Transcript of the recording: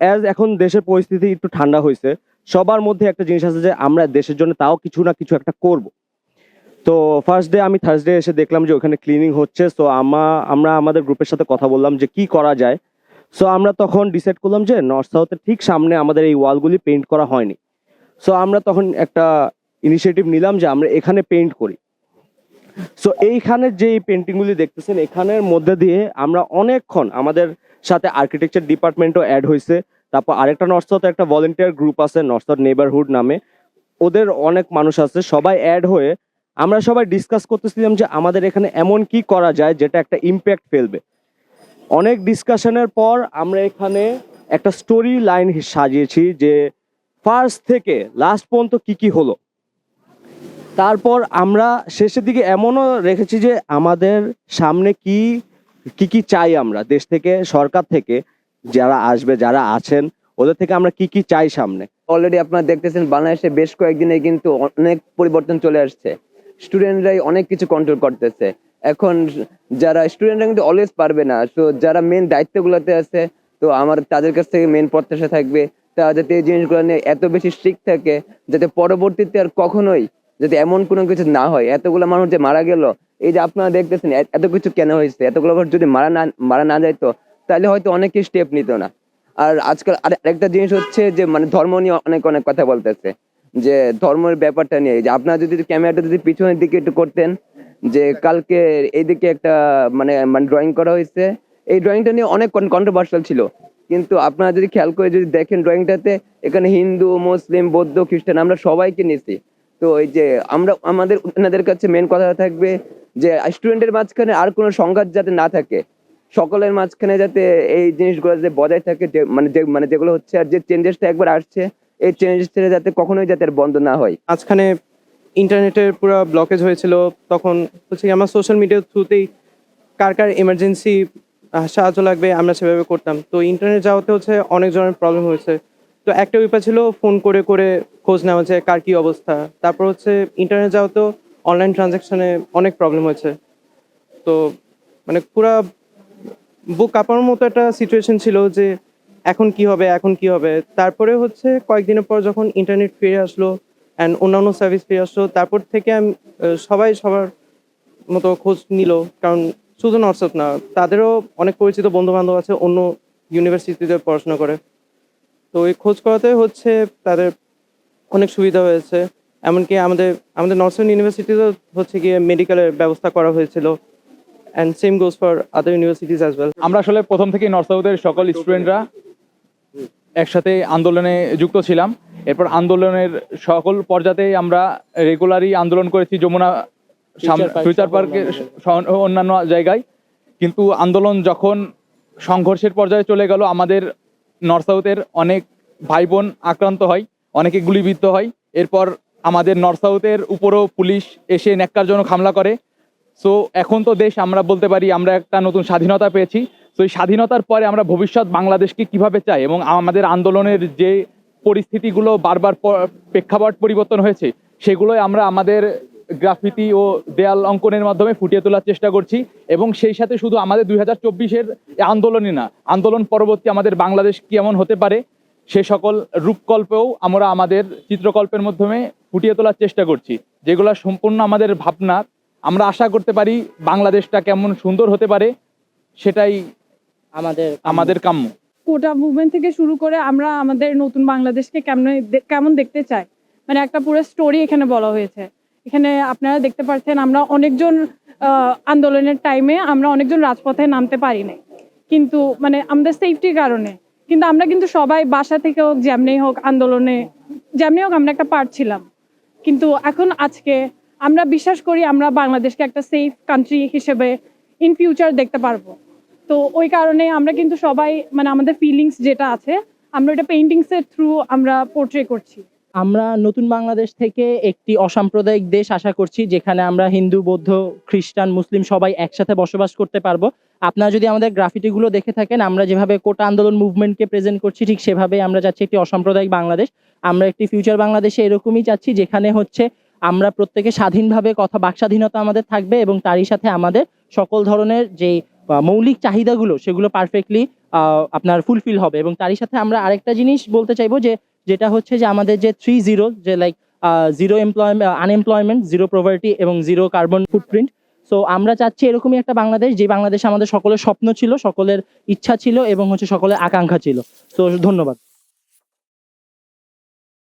As এখন দেশের পরিস্থিতি একটু ঠান্ডা হয়েছে, সবার মধ্যে একটা জিনিস আছে যে আমরা দেশের জন্য তাও কিছু না কিছু একটা করব। তো ফার্স্ট ডে আমি থার্সডে এসে দেখলাম যে ওখানে ক্লিনিং হচ্ছে সো আমা, আমরা আমাদের গ্রুপের সাথে কথা বললাম যে কি করা যায়। সো আমরা তখন ডিসাইড করলাম যে নর্থ সাউথের ঠিক সামনে আমাদের এই ওয়ালগুলি পেইন্ট করা হয়নি। সো আমরা তখন একটা ইনিশিয়েটিভ নিলাম যে আমরা এখানে পেইন্ট করি। সো এইখানে যে পেন্টিংগুলি দেখতেছেন, এখানের মধ্যে দিয়ে আমরা অনেকক্ষণ আমাদের সাথে আর্কিটেকচার ডিপার্টমেন্টও অ্যাড হয়েছে তারপর আরেকটা নর্থ একটা ভলেন্টিয়ার গ্রুপ আছে নর্থ নেবারহুড নামে। ওদের অনেক মানুষ আছে, সবাই অ্যাড হয়ে আমরা সবাই ডিসকাস করতেছিলাম যে আমাদের এখানে এমন কি করা যায় যেটা একটা ইম্প্যাক্ট ফেলবে। অনেক ডিসকাশনের পর আমরা এখানে একটা স্টোরি লাইন সাজিয়েছি যে ফার্স্ট থেকে লাস্ট পর্যন্ত কি কি হলো। তারপর আমরা শেষের দিকে এমনও রেখেছি যে আমাদের সামনে কি কি কি চাই আমরা? দেশ থেকে, সরকার থেকে যারা আসবে, যারা আছেন, ওদের থেকে আমরা কি কি চাই সামনে? অলরেডি আপনারা দেখতেছেন, বাংলাদেশে বেশ কয়েকদিনে কিন্তু অনেক পরিবর্তন চলে আসছে। স্টুডেন্টরাই অনেক কিছু কন্ট্রোল করতেছে। এখন যারা স্টুডেন্টরা কিন্তু অলওয়েজ পারবে না। তো যারা মেন দায়িত্বগুলোতে আছে, তো আমার, তাদের কাছ থেকে মেন প্রত্যাশা থাকবে, তারা যাতে এই জিনিসগুলো নিয়ে এত বেশি স্ট্রিক্ট থাকে, যাতে পরবর্তীতে আর কখনোই যাতে এমন কোনো কিছু না হয়। এতগুলো মানুষ যে মারা গেল এই যে আপনারা দেখতেছেন, এত কিছু কেন হয়েছে? এতগুলো মানুষ যদি মারা না মারা না যাইতো, তাহলে হয়তো অনেকে স্টেপ নিত না। আর আজকাল আর, আরেকটা জিনিস হচ্ছে যে মানে ধর্ম নিয়ে অনেক অনেক কথা বলতেছে, যে ধর্মের ব্যাপারটা নিয়ে। যে আপনারা যদি ক্যামেরাটা যদি পিছনের দিকে একটু করতেন, যে কালকে এইদিকে একটা মানে মানে ড্রয়িং করা হয়েছে। এই ড্রয়িংটা নিয়ে অনেক কন্ট্রোভার্সিয়াল ছিল। কিন্তু আপনারা যদি খেয়াল করে যদি দেখেন ড্রয়িংটাতে এখানে হিন্দু, মুসলিম, বৌদ্ধ, খ্রিস্টান, আমরা সবাইকে নিছি। তো এই যে আমরা, আমাদের ওনাদের কাছে মেন কথা থাকবে যে স্টুডেন্টের মাঝখানে আর কোনো সংঘাত যাতে না থাকে। সকলের মাঝখানে যাতে এই জিনিসগুলো যাতে বজায় থাকে, যে মানে যে মানে যেগুলো হচ্ছে আর যে চেঞ্জেসটা একবার আসছে, এই চেঞ্জেসটা যাতে কখনোই যাতে বন্ধ না হয়। মাঝখানে ইন্টারনেটের পুরো ব্লকেজ হয়েছিল, তখন হচ্ছে আমার সোশ্যাল মিডিয়ার থ্রুতেই কার কার এমার্জেন্সি সাহায্য লাগবে, আমরা সেভাবে করতাম। তো ইন্টারনেট যাওয়াতে হচ্ছে অনেক ধরনের প্রবলেম হয়েছে। তো একটা উপায় ছিল ফোন করে করে খোঁজ নেওয়া যে কার কি অবস্থা। তারপর হচ্ছে ইন্টারনেট যাওয়াতেও অনলাইন ট্রানজ্যাকশনে অনেক প্রবলেম হয়েছে। তো মানে পুরা বুক কাঁপানোর মতো একটা সিচুয়েশন ছিল যে এখন কি হবে, এখন কি হবে। তারপরে হচ্ছে কয়েকদিনের পর যখন ইন্টারনেট ফিরে আসলো অ্যান্ড অন্যান্য সার্ভিস ফিরে আসলো, তারপর থেকে আমি সবাই সবার মতো খোঁজ নিল। কারণ শুধু নর্সত না, তাদেরও অনেক পরিচিত বন্ধু বান্ধব আছে, অন্য ইউনিভার্সিটিতে পড়াশোনা করে। তো এই খোঁজ করাতে হচ্ছে তাদের অনেক সুবিধা হয়েছে। এমনকি আমাদের আমাদের নর্থ নর্সান ইউনিভার্সিটিতেও হচ্ছে গিয়ে মেডিকেলের ব্যবস্থা করা হয়েছিল। And same goes for other universities as well আমরা আসলে প্রথম থেকেই নর্থ সাউথের সকল স্টুডেন্টরা একসাথে আন্দোলনে যুক্ত ছিলাম। এরপর আন্দোলনের সকল পর্যাতেই আমরা রেগুলারই আন্দোলন করেছি যমুনা ফিউচার পার্কের অন্যান্য জায়গায়। কিন্তু আন্দোলন যখন সংঘর্ষের পর্যায়ে চলে গেল আমাদের নর্থ সাউথের অনেক ভাই বোন আক্রান্ত হয়, অনেকে গুলিবিদ্ধ হয়। এরপর আমাদের নর্থ সাউথের উপরও পুলিশ এসে ন্যাক্কারজনক হামলা করে। সো এখন তো দেশ আমরা বলতে পারি আমরা একটা নতুন স্বাধীনতা পেয়েছি। তো এই স্বাধীনতার পরে আমরা ভবিষ্যৎ বাংলাদেশকে কীভাবে চাই এবং আমাদের আন্দোলনের যে পরিস্থিতিগুলো বারবার প্রেক্ষাপট পরিবর্তন হয়েছে, সেগুলোই আমরা আমাদের গ্রাফিতি ও দেয়াল অঙ্কনের মাধ্যমে ফুটিয়ে তোলার চেষ্টা করছি এবং সেই সাথে শুধু আমাদের দুই হাজার চব্বিশের আন্দোলনই না আন্দোলন পরবর্তী আমাদের বাংলাদেশ কেমন হতে পারে সে সকল রূপকল্পেও আমরা আমাদের চিত্রকল্পের মাধ্যমে ফুটিয়ে তোলার চেষ্টা করছি। যেগুলো সম্পূর্ণ আমাদের ভাবনা আমরা আশা করতে পারি বাংলাদেশটা কেমন সুন্দর হতে পারে সেটাই আমাদের আমাদের কাম্য। কোটা মুভমেন্ট থেকে শুরু করে আমরা আমাদের নতুন বাংলাদেশকে কেমন কেমন দেখতে চাই? মানে একটা পুরো স্টোরি এখানে বলা হয়েছে। এখানে আপনারা দেখতে পাচ্ছেন আমরা অনেকজন আন্দোলনের টাইমে আমরা অনেকজন রাজপথে নামতে পারি নাই। কিন্তু মানে আমাদের সেফটির কারণে। কিন্তু আমরা কিন্তু সবাই বাসা থেকে হোক, যেমনি হোক আন্দোলনে, যেমনি হোক আমরা একটা পার্ট ছিলাম। কিন্তু এখন আজকে আমরা বিশ্বাস করি আমরা বাংলাদেশকে একটা সেফ কান্ট্রি হিসেবে ইন ফিউচার দেখতে পারব। তো ওই কারণে আমরা কিন্তু সবাই মানে আমাদের ফিলিংস যেটা আছে, আমরা ওটা পেইন্টিংস এর থ্রু আমরা পোর্ট্রে করছি। আমরা নতুন বাংলাদেশ থেকে একটি অসাম্প্রদায়িক দেশ আশা করছি, যেখানে আমরা হিন্দু, বৌদ্ধ, খ্রিস্টান, মুসলিম সবাই একসাথে বসবাস করতে পারব। আপনারা যদি আমাদের গ্রাফিটিগুলো দেখে থাকেন, আমরা যেভাবে কোটা আন্দোলন মুভমেন্টকে প্রেজেন্ট করছি, ঠিক সেভাবে আমরা চাচ্ছি একটি অসাম্প্রদায়িক বাংলাদেশ। আমরা একটি ফিউচার বাংলাদেশে এরকমই চাচ্ছি যেখানে হচ্ছে আমরা প্রত্যেকে স্বাধীনভাবে কথা বাক স্বাধীনতা আমাদের থাকবে এবং তারই সাথে আমাদের সকল ধরনের যে মৌলিক চাহিদাগুলো, সেগুলো পারফেক্টলি আপনার ফুলফিল হবে। এবং তারই সাথে আমরা আরেকটা জিনিস বলতে চাইব যে যেটা হচ্ছে যে আমাদের যে থ্রি জিরো যে like zero employment unemployment zero poverty এবং জিরো কার্বন ফুটপ্রিন্ট সো আমরা চাচ্ছি এরকমই একটা বাংলাদেশ, যে বাংলাদেশ আমাদের সকলের স্বপ্ন ছিল, সকলের ইচ্ছা ছিল এবং হচ্ছে সকলের আকাঙ্ক্ষা ছিল। তো ধন্যবাদ।